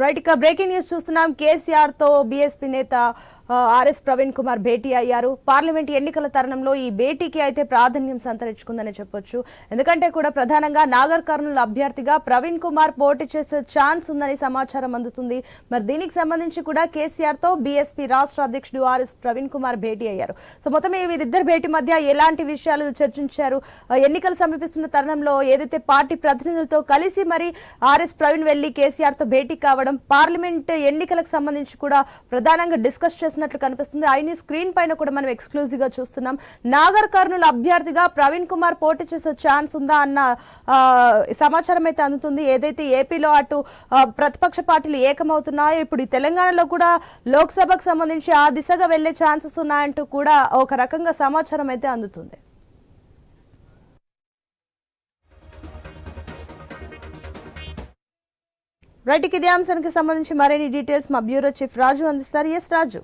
Right ఇక breaking news చూస్తున్నాం. కేసీఆర్తో బీఎస్పీ నేత ఆ, ఆర్ఎస్ ప్రవీణ్ కుమార్ భేటీ అయ్యారు. పార్లమెంట్ ఎన్నికల తరుణంలో ఈ భేటీకి అయితే ప్రాధాన్యం సంతరించుకుందని చెప్పొచ్చు. ఎందుకంటే కూడా ప్రధానంగా నాగర్ కర్నూలు అభ్యర్థిగా ప్రవీణ్ కుమార్ పోటీ చేసే ఛాన్స్ ఉందని సమాచారం అందుతుంది. మరి దీనికి సంబంధించి కూడా కేసీఆర్తో బీఎస్పీ రాష్ట్ర అధ్యక్షుడు ఆర్ఎస్ ప్రవీణ్ కుమార్ భేటీ అయ్యారు. సో మొత్తం వీరిద్దరు భేటీ మధ్య ఎలాంటి విషయాలు చర్చించారు? ఎన్నికలు సమీపిస్తున్న తరుణంలో ఏదైతే పార్టీ ప్రతినిధులతో కలిసి మరి ఆర్ఎస్ ప్రవీణ్ వెళ్ళి కేసీఆర్తో భేటీ కావడం పార్లమెంట్ ఎన్నికలకు సంబంధించి కూడా ప్రధానంగా డిస్కస్ చేసినట్లు కనిపిస్తుంది. ఐ స్క్రీన్ పైన కూడా మనం ఎక్స్క్లూజివ్గా చూస్తున్నాం. నాగర్ కర్నూలు అభ్యర్థిగా ప్రవీణ్ కుమార్ పోటీ చేసే ఛాన్స్ ఉందా అన్న సమాచారం అయితే అందుతుంది. ఏదైతే ఏపీలో అటు ప్రతిపక్ష పార్టీలు ఏకమవుతున్నాయో ఇప్పుడు ఈ తెలంగాణలో కూడా లోక్సభకు సంబంధించి ఆ దిశగా వెళ్ళే ఛాన్సెస్ ఉన్నాయంటూ కూడా ఒక రకంగా సమాచారం అయితే అందుతుంది. రైట్ ఇదే అంశానికి సంబంధించి మరిన్ని డీటెయిల్స్ మా బ్యూరో చీఫ్ రాజు అందిస్తారు. ఎస్ రాజు.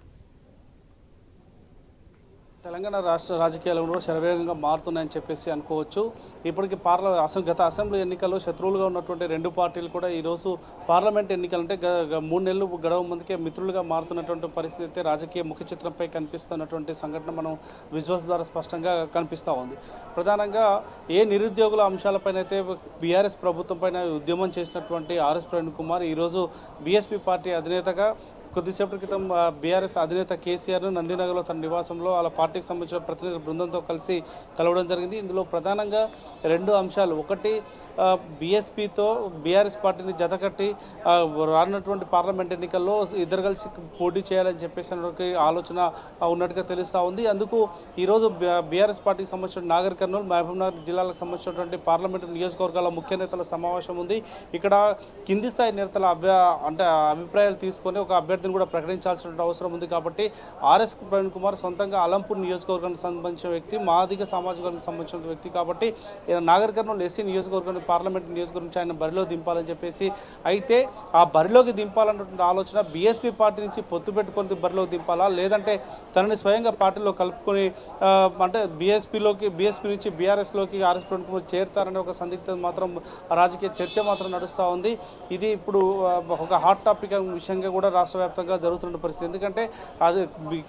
తెలంగాణ రాష్ట్ర రాజకీయాలు కూడా శరవేగంగా మారుతున్నాయని చెప్పేసి అనుకోవచ్చు. ఇప్పటికి పార్ల అసలు గత అసెంబ్లీ ఎన్నికల్లో శత్రువులుగా ఉన్నటువంటి రెండు పార్టీలు కూడా ఈరోజు పార్లమెంట్ ఎన్నికలు అంటే గ- మూడు నెలలు గడవ ముందుకే మిత్రులుగా మారుతున్నటువంటి పరిస్థితి అయితే రాజకీయ ముఖ చిత్రంపై కనిపిస్తున్నటువంటి సంఘటన మనం విజువల్స్ ద్వారా స్పష్టంగా కనిపిస్తూ ఉంది. ప్రధానంగా ఏ నిరుద్యోగుల అంశాలపైన అయితే బీఆర్ఎస్ ప్రభుత్వం పైన ఉద్యమం చేసినటువంటి ఆర్ఎస్ ప్రవీణ్ కుమార్ ఈరోజు బీఎస్పీ పార్టీ అధినేతగా కొద్దిసేపటి క్రితం బీఆర్ఎస్ అధినేత కేసీఆర్ను నందినగర్లో తన నివాసంలో వాళ్ళ పార్టీకి సంబంధించిన ప్రతినిధుల బృందంతో కలిసి కలవడం జరిగింది. ఇందులో ప్రధానంగా రెండు అంశాలు. ఒకటి బీఎస్పీతో బీఆర్ఎస్ పార్టీని జతకట్టి ఆ, రానున్నటువంటి పార్లమెంట్ ఎన్నికల్లో ఇద్దరు కలిసి పోటీ చేయాలని చెప్పేసి ఆలోచన ఉన్నట్టుగా తెలుస్తూ ఉంది. అందుకు ఈరోజు బీఆర్ఎస్ పార్టీకి సంబంధించిన నాగర్ కర్నూలు మహబూబ్నగర్ జిల్లాలకు సంబంధించినటువంటి పార్లమెంటు నియోజకవర్గాల ముఖ్య నేతల సమావేశం ఉంది. ఇక్కడ కింది స్థాయి నేతల అభ్య అంటే అభిప్రాయాలు తీసుకొని ఒక అభ్యర్థి అభ్యర్థిని కూడా ప్రకటించాల్సిన అవసరం ఉంది కాబట్టి ఆర్ఎస్ ప్రవీణ్ కుమార్ సొంతంగా అలంపూర్ నియోజకవర్గానికి సంబంధించిన వ్యక్తి మాదిగ సామాజిక వర్గానికి సంబంధించిన వ్యక్తి కాబట్టి ఈయన నాగర్ ఎస్సీ నియోజకవర్గం పార్లమెంట్ నియోజకవర్గం నుంచి ఆయన బరిలో దింపాలని చెప్పేసి అయితే ఆ బరిలోకి దింపాలన్నటువంటి ఆలోచన బీఎస్పీ పార్టీ నుంచి పొత్తు పెట్టుకొని బరిలోకి దింపాలా? లేదంటే తనని స్వయంగా పార్టీలో కలుపుకొని అంటే బీఎస్పీలోకి బీఎస్పీ నుంచి బీఆర్ఎస్లోకి ఆర్ఎస్ ప్రవీణ్ కుమార్ చేరుతారనే ఒక సందిగ్ధత మాత్రం రాజకీయ చర్చ మాత్రం నడుస్తూ ఉంది. ఇది ఇప్పుడు ఒక హాట్ టాపిక్ విషయంగా కూడా రాష్ట్ర వ్యాప్తంగా జరుగుతున్న పరిస్థితి. ఎందుకంటే అది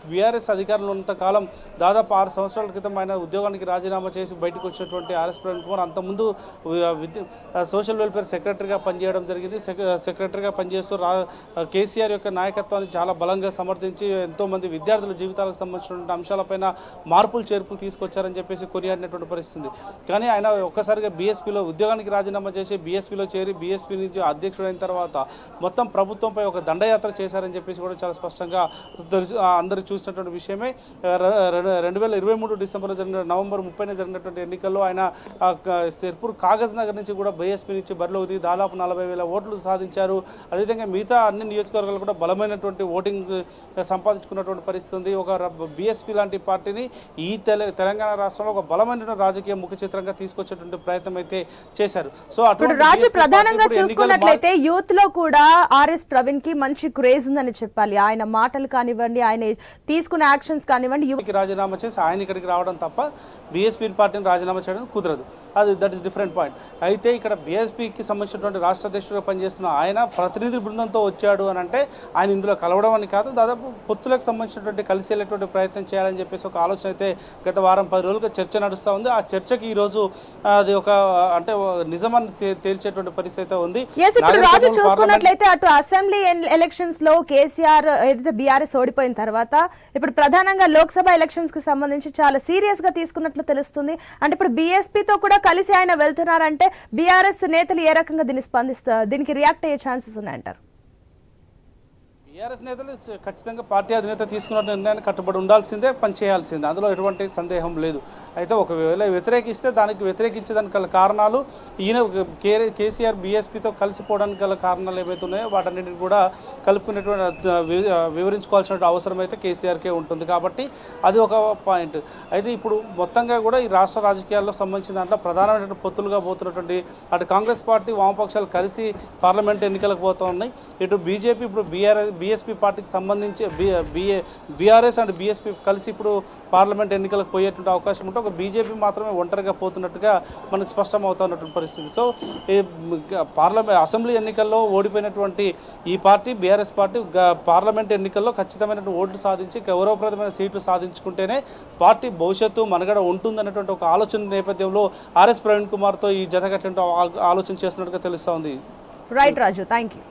బీఆర్ఎస్ అధికారంలో ఉన్నంత కాలం దాదాపు ఆరు సంవత్సరాల క్రితం ఆయన ఉద్యోగానికి రాజీనామా చేసి బయటకు వచ్చినటువంటి ఆర్ఎస్ ప్రవీణ్ కుమార్ అంతకుముందు సోషల్ వెల్ఫేర్ సెక్రటరీగా పనిచేయడం జరిగింది. సెక్రటరీగా పనిచేస్తూ రా కేసీఆర్ యొక్క నాయకత్వాన్ని చాలా బలంగా సమర్థించి ఎంతోమంది విద్యార్థుల జీవితాలకు సంబంధించినటువంటి అంశాలపైన మార్పులు చేర్పులు తీసుకొచ్చారని చెప్పేసి కొనియాడినటువంటి పరిస్థితి కానీ ఆయన ఒక్కసారిగా బీఎస్పీలో ఉద్యోగానికి రాజీనామా చేసి బీఎస్పీలో చేరి బీఎస్పీ నుంచి అధ్యక్షుడైన తర్వాత మొత్తం ప్రభుత్వంపై ఒక దండయాత్ర చేశారని చెప్పేసి కూడా చాలా స్పష్టంగా అందరూ చూసినటువంటి విషయమే. రెండు వేల ఇరవై మూడు డిసెంబర్లో జరిగిన నవంబర్ ముప్పైన జరిగినటువంటి ఎన్నికల్లో ఆయన సిర్పూర్ కాగజ్ నగర్ నుంచి కూడా బీఎస్పీ నుంచి బరిలో దిగి దాదాపు నలభై వేల ఓట్లు సాధించారు. అదేవిధంగా మిగతా అన్ని నియోజకవర్గాలు కూడా బలమైనటువంటి ఓటింగ్ సంపాదించుకున్నటువంటి పరిస్థితి ఉంది. ఒక బీఎస్పీ లాంటి పార్టీని ఈ తెల తెలంగాణ రాష్ట్రంలో ఒక బలమైనటువంటి రాజకీయ ముఖ చిత్రంగా తీసుకొచ్చేటువంటి ప్రయత్నం అయితే చేశారు. సో అటువంటి రాజు ప్రధానంగా చూసుకున్నట్లయితే యూత్లో కూడా ఆర్ఎస్ ప్రవీణ్కి మంచి క్రేజ్ ఉందని చెప్పాలి. ఆయన మాటలు కానివ్వండి ఆయన తీసుకున్న యాక్షన్స్ కానివ్వండి రాజీనామా చేసి ఆయన ఇక్కడికి రావడం తప్ప బీఎస్పీ పార్టీని రాజీనామా చేయడం కుదరదు. అది దట్ ఇస్ డిఫరెంట్ పాయింట్ అయితే ఇక్కడ బీఎస్పీకి సంబంధించినటువంటి రాష్ట్ర అధ్యక్షుడిగా పనిచేస్తున్న ఆయన ప్రతినిధి బృందంతో వచ్చాడు అని అంటే ఆయన ఇందులో కలవడం అని కాదు. దాదాపు పొత్తులకు సంబంధించినటువంటి కలిసి వెళ్ళేటువంటి ప్రయత్నం చేయాలని చెప్పేసి ఒక ఆలోచన అయితే గత వారం పది రోజులుగా చర్చ నడుస్తూ ఉంది. ఆ చర్చకి ఈరోజు అది ఒక అంటే నిజమని తేల్చేటువంటి పరిస్థితి అయితే ఉంది. రాజు చూసుకున్నట్లయితే అటు అసెంబ్లీ ఎలక్షన్స్లో కేసీఆర్ ఏదైతే బీఆర్ఎస్ ఓడిపోయిన తర్వాత ఇప్పుడు ప్రధానంగా లోక్సభ ఎలక్షన్స్కి సంబంధించి చాలా సీరియస్గా తీసుకున్నట్లు తెలుస్తుంది. అంటే ఇప్పుడు బీఎస్పీతో కూడా కలిసి ఆయన వెళ్తున్నారంటే బీఆర్ఎస్ నేతలు ఏ రకంగా దీన్ని స్పందిస్తారు దీనికి రియాక్ట్ అయ్యే ఛాన్సెస్ ఉన్నాయంటారు? టీఆర్ఎస్ నేతలు ఖచ్చితంగా పార్టీ అధినేత తీసుకున్న నిర్ణయాన్ని కట్టుబడి ఉండాల్సిందే పనిచేయాల్సిందే అందులో ఎటువంటి సందేహం లేదు. అయితే ఒకవేళ వ్యతిరేకిస్తే దానికి వ్యతిరేకించడానికి గల కారణాలు ఈయన కే కేసీఆర్ బీఎస్పీతో కలిసిపోవడానికి గల కారణాలు ఏవైతే ఉన్నాయో వాటన్నిటిని కూడా కలుపుకునేటువంటి వివరించుకోవాల్సినటువంటి వివరించుకోవాల్సిన అవసరం అయితే కేసీఆర్కే ఉంటుంది కాబట్టి అది ఒక పాయింట్. అయితే ఇప్పుడు మొత్తంగా కూడా ఈ రాష్ట్ర రాజకీయాల్లో సంబంధించిన దాంట్లో ప్రధానమైనటువంటి పొత్తులుగా పోతున్నటువంటి అటు కాంగ్రెస్ పార్టీ వామపక్షాలు కలిసి పార్లమెంట్ ఎన్నికలకు పోతూ ఉన్నాయి. ఇటు బీజేపీ ఇప్పుడు బీఆర్ఎస్ బీఎస్పీ పార్టీకి సంబంధించి బిఏ బీఆర్ఎస్ అండ్ బీఎస్పీ కలిసి ఇప్పుడు పార్లమెంట్ ఎన్నికలకు పోయేటువంటి అవకాశం ఉంటే ఒక బీజేపీ మాత్రమే ఒంటరిగా పోతున్నట్టుగా మనకు స్పష్టం అవుతున్నటువంటి పరిస్థితి. సో ఈ పార్లమెంట్ అసెంబ్లీ ఎన్నికల్లో ఓడిపోయినటువంటి ఈ పార్టీ బీఆర్ఎస్ పార్టీ పార్లమెంట్ ఎన్నికల్లో ఖచ్చితమైనటువంటి ఓట్లు సాధించి గౌరవప్రదమైన సీట్లు సాధించుకుంటేనే పార్టీ భవిష్యత్తు మనగడ ఉంటుందన్నటువంటి ఒక ఆలోచన నేపథ్యంలో ఆర్ఎస్ ప్రవీణ్ కుమార్తో ఈ జరగటువంటి ఆలోచన చేస్తున్నట్టుగా తెలుస్తోంది. Right Raju thank you